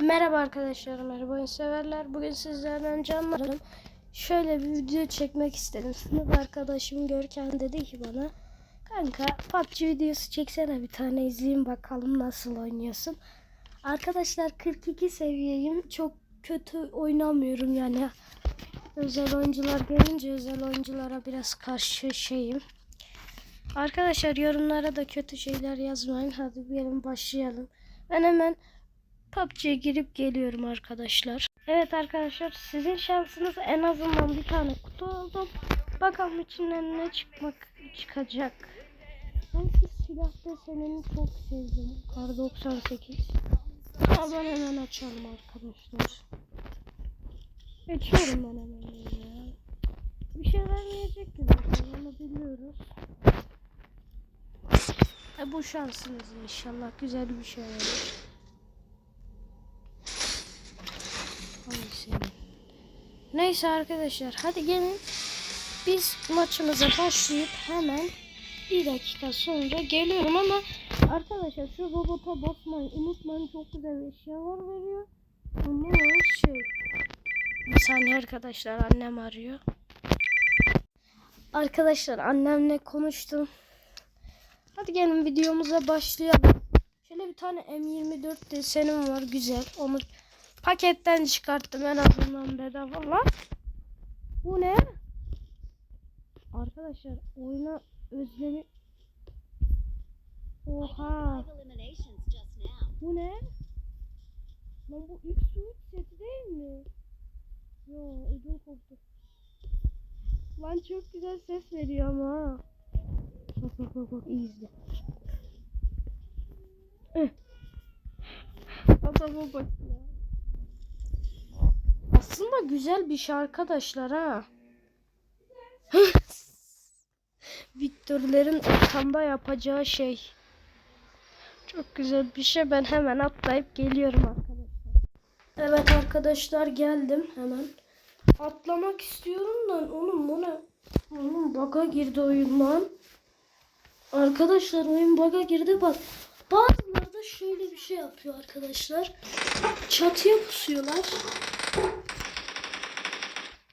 Merhaba arkadaşlar, merhaba oyun severler. Bugün sizlerden canlarım. Şöyle bir video çekmek istedim. Sınıf arkadaşım Görkem dedi ki bana Kanka PUBG videosu çeksene bir tane izleyeyim bakalım nasıl oynuyorsun. Arkadaşlar 42 seviyeyim. Çok kötü oynamıyorum yani. Özel oyuncular gelince özel oyunculara biraz karşı şeyim. Arkadaşlar yorumlara da kötü şeyler yazmayın. Hadi gelin başlayalım. Ben hemen PUBG'ye girip geliyorum arkadaşlar. Evet arkadaşlar sizin şansınız en azından bir tane kutu oldu. Bakalım içinden ne çıkmak çıkacak. Ben şu silah desenini çok sevdim. Kar 98. Ama ben hemen açalım arkadaşlar. Geçiyorum ben hemen ya. Bir şey vermeyecek gibi onu biliyoruz. E bu şansınız inşallah güzel bir şey olur. Neyse arkadaşlar hadi gelin biz maçımıza başlayıp hemen bir dakika sonra geliyorum ama arkadaşlar şu robota basmayı unutmayın çok güzel eşyalar veriyor. Ama şey bir saniye arkadaşlar annem arıyor. Arkadaşlar annemle konuştum. Hadi gelin videomuza başlayalım. Şöyle bir tane M24 desenim var güzel. Onu paketten çıkarttım en azından bedava. Bu ne? Arkadaşlar oyuna özlemi... Oha. Bu ne? Lan bu ilk suit seti değil mi? Yo ödüm koptu. Lan çok güzel ses veriyor ama. Bak bak bak bak iyi izle. Adama bak ya. Aslında güzel bir şey arkadaşlar ha. Viktörlerin ortamda yapacağı şey. Çok güzel bir şey. Ben hemen atlayıp geliyorum arkadaşlar. Evet arkadaşlar geldim hemen. Atlamak istiyorum da oğlum bu ne? Oğlum bug'a girdi oyun lan. Arkadaşlar oyun bug'a girdi bak. Bazıları da şöyle bir şey yapıyor arkadaşlar. Çatıya pusuyorlar.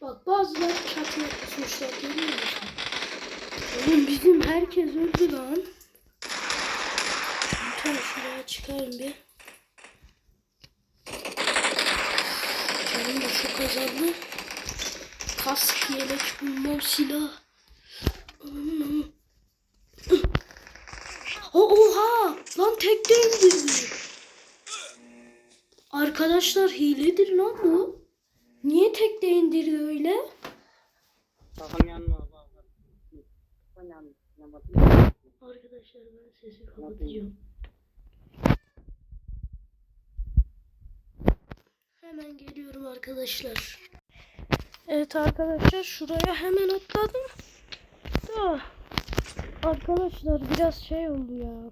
Bak bazıları çatıya pusmuşlar görüyor musun? Oğlum bizim herkes öldü lan. Tane şuraya çıkarım bir. Canım da çok azaldı. Kask, yelek, bulmam, silah. O oha! Lan tekte indirdi. Arkadaşlar hiledir lan bu. Niye tekte indirdi öyle? Kafam yanma. Arkadaşlar ben sesi kapatacağım. Hemen geliyorum arkadaşlar. Evet arkadaşlar şuraya hemen atladım. Da arkadaşlar biraz şey oldu ya.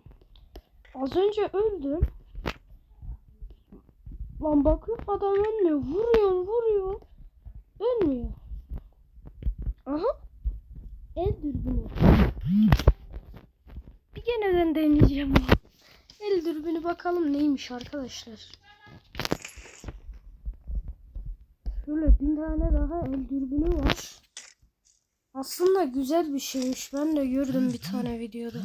Az önce öldüm. Lan bakıyorum adam ölmüyor. Vuruyor vuruyor. Ölmüyor. Aha. El dürbünü. Geneden deneyeceğim. El dürbünü bakalım neymiş arkadaşlar. Şöyle bir tane daha el dürbünü var. Aslında güzel bir şeymiş. Ben de gördüm bir tane videoda.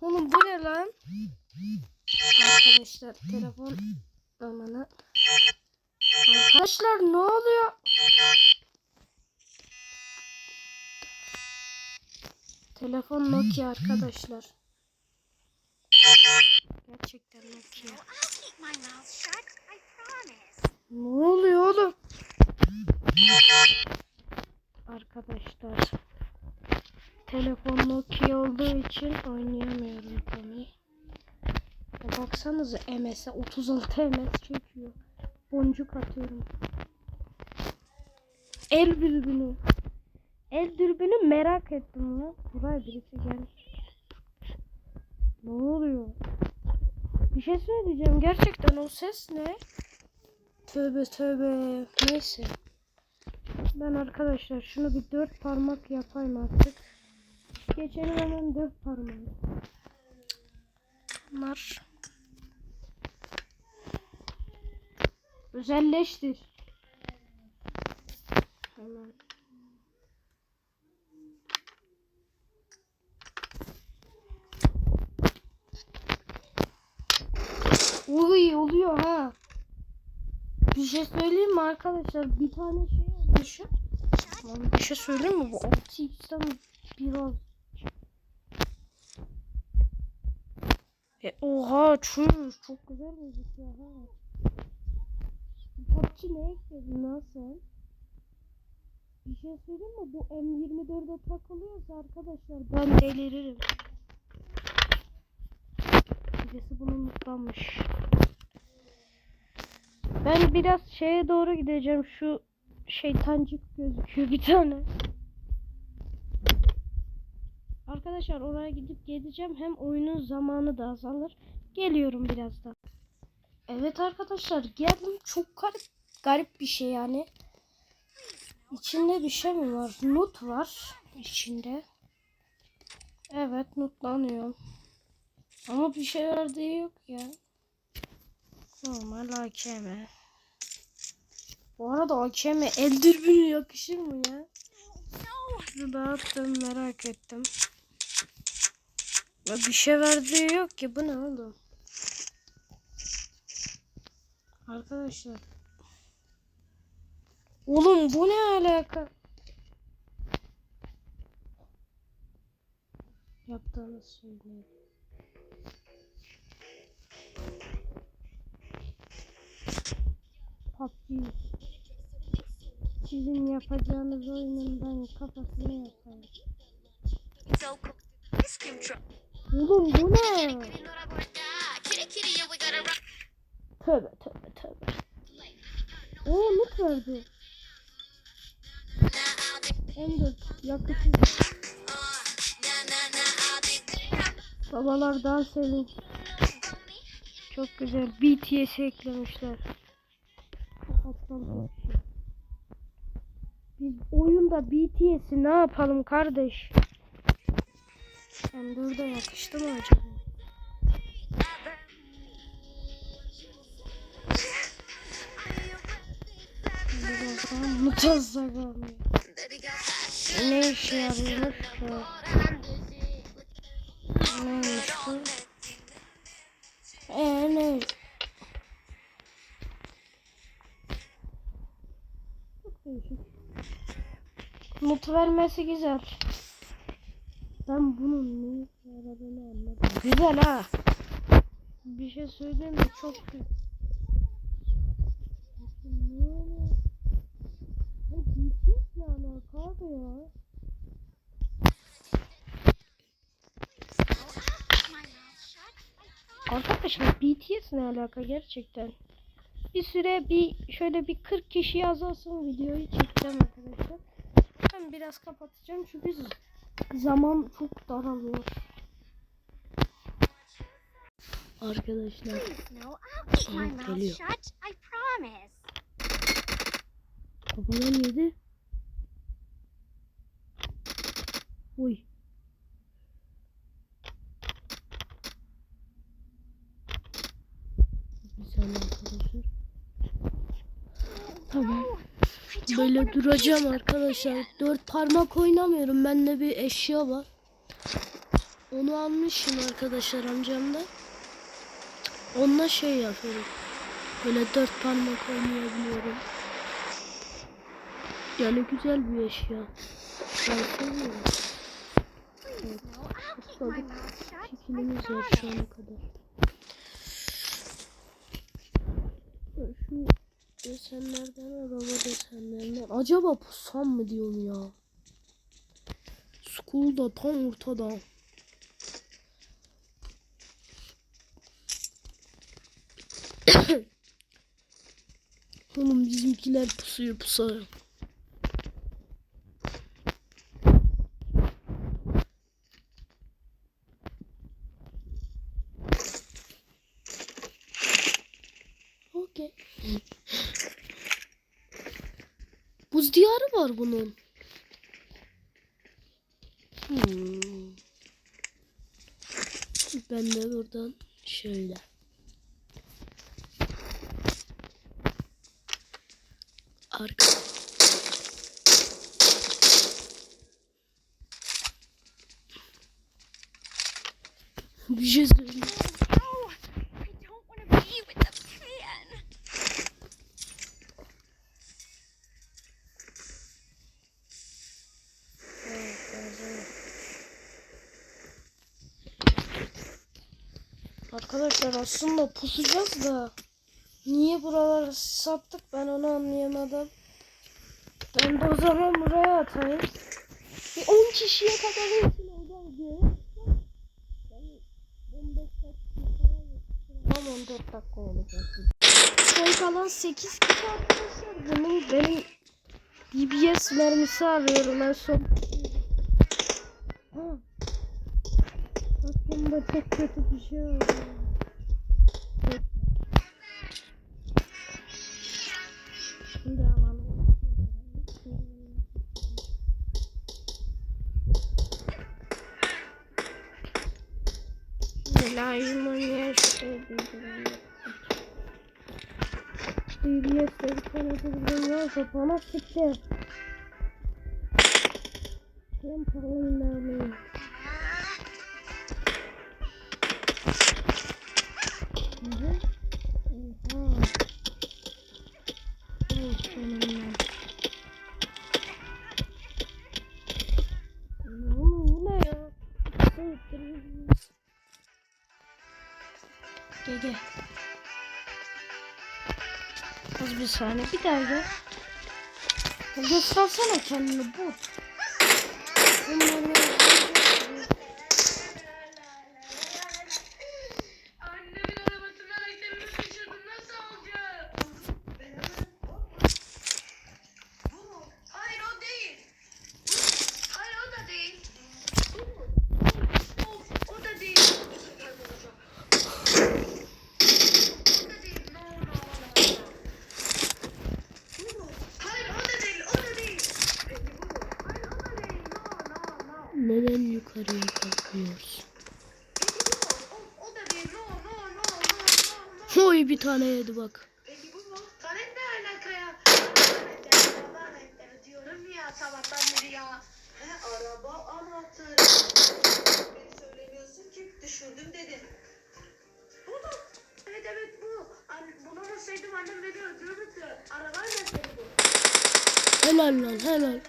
Oğlum bu ne lan? Arkadaşlar telefon amanı. Arkadaşlar ne oluyor? Telefon Nokia arkadaşlar. Gerçekten Nokia. Ne oluyor oğlum? Arkadaşlar. Telefon Nokia olduğu için oynayamıyorum tabii. Ya baksanıza MS'e 36 MS çekiyor. Boncuk atıyorum. El dürbünü. El dürbünü merak ettim ya. Buraya birisi gel. Ne oluyor? Bir şey söyleyeceğim. Gerçekten o ses ne? Tövbe tövbe. Neyse. Ben arkadaşlar şunu bir dört parmak yapayım artık. Geçelim hemen dört parmağı. Bunlar Özelleştir. Hemen. Uy oluyor ha. Bir şey söyleyeyim mi arkadaşlar? Bir tane şey. Lan bir şey söyleyeyim mi? Bu 6x'ten biraz... E, oha çüş çok güzel gözüküyor ha. PUBG ne ekledin lan sen? Bir şey söyleyeyim mi? Bu M24'e takılıyorsa arkadaşlar ben deliririm. Birisi bunu unutlanmış. Ben biraz şeye doğru gideceğim. Şu şeytancık gözüküyor bir tane. Arkadaşlar oraya gidip geleceğim. Hem oyunun zamanı da azalır. Geliyorum birazdan. Evet arkadaşlar geldim. Çok garip, garip bir şey yani. İçinde bir şey mi var? Nut var içinde. Evet nutlanıyor. Ama bir şey verdiği yok ya. Normal AKM. Bu arada AKM el dürbünü yakışır mı ya? Şunu dağıttım merak ettim. Ya bir şey verdiği yok ki bu ne oğlum? Arkadaşlar. Oğlum bu ne alaka? Yaptığınız söyleyin. PUBG. Sizin yapacağınız oyunun ben kafasını yaparım. Oğlum bu ne? Tövbe tövbe tövbe. Oo loot verdi. M4 yakıtı. Babalar daha sevin. Çok güzel. BTS eklemişler. Bir şey. Biz oyunda BTS'i ne yapalım kardeş? M4'e yakıştı mı acaba? Bir bakalım bu tazda kalmıyor. Ne işe yarıyormuş ki? Neymiş bu? Vermesi güzel. Ben bunun ne yaradığını anladım. Güzel ha. Bir şey söyleyeyim mi? Çok güzel. Bu BTS ne alaka abi ya? Arkadaşlar BTS ne alaka gerçekten? Bir süre bir şöyle bir 40 kişi yazılsın videoyu çekeceğim arkadaşlar. Ben biraz kapatacağım çünkü zaman çok daralıyor. Arkadaşlar geliyor. kafadan yedi. Oy. Bir saniye arkadaşlar. Tamam. I don't Böyle duracağım arkadaşlar. Dört parmak oynamıyorum. Bende bir eşya var. Onu almışım arkadaşlar amcamda. Onunla şey yapıyorum. Böyle dört parmak oynayabiliyorum. Yani güzel bir eşya. Ben seviyorum. Evet. Şekilimiz var şu ana kadar. Şu desenlerden araba desenlerinden. Acaba pusam mı diyorum ya? School'da tam ortada. Oğlum bizimkiler pusuyor pusuyor. Okey. Diyarı var bunun. Hmm. Ben de buradan şöyle. Arkadaşlar aslında pusacağız da niye buraları sattık ben onu anlayamadım. Ben de o zaman buraya atayım. Bir 10 kişiye kadar için oldu diye. Ben 15 dakika falan Tam 14 dakika olacak. Son kalan 8 kişi arkadaşlar. Bunun benim DBS mermisi arıyorum en son. Aklımda çok kötü bir şey oldu. Lazım olmayan şey bir tane bildirim varsa bana sıktı. Ben mermiyi. Gel. Az bir saniye bir daha gel. Göstersene kendini bu. Bunları Annemin arabasından eklemimi kaçırdım. Nasıl olacak? Hayır o değil. Hayır o da değil. Of o da değil. O da değil. No no no. Hayır o da değil. O da değil. Hayır o da değil. No no no. neden yukarıya kalkıyoruz? O, o da değil. No no no no no. no. Oy bir tane yedi bak. Peki bu mu? Tanet ne alaka ya? Diyorum ya sabahtan beri ya. He, araba anahtarı. Beni söylemiyorsun ki düşürdüm dedin. Bu mu? Evet evet bu. An bulamasaydım annem beni öldürürdü. Araba anahtarı bu. Helal lan helal. Annemin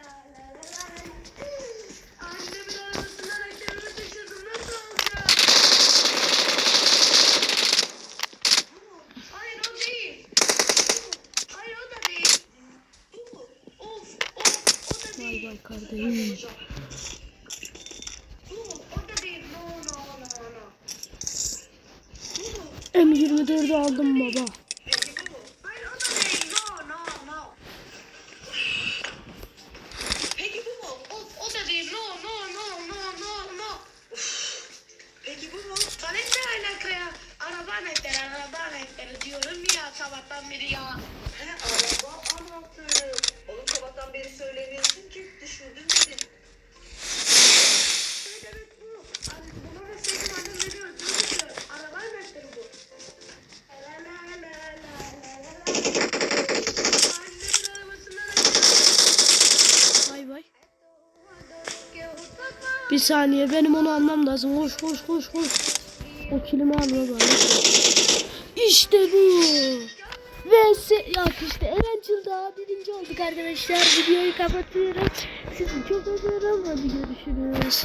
Bay bay. Bir saniye benim onu almam lazım. Koş koş koş koş. O kilimi al baba. İşte bu. Ve se- ya işte Erencil daha birinci olduk arkadaşlar. Videoyu kapatıyorum. Sizi çok öpüyorum. Hadi görüşürüz.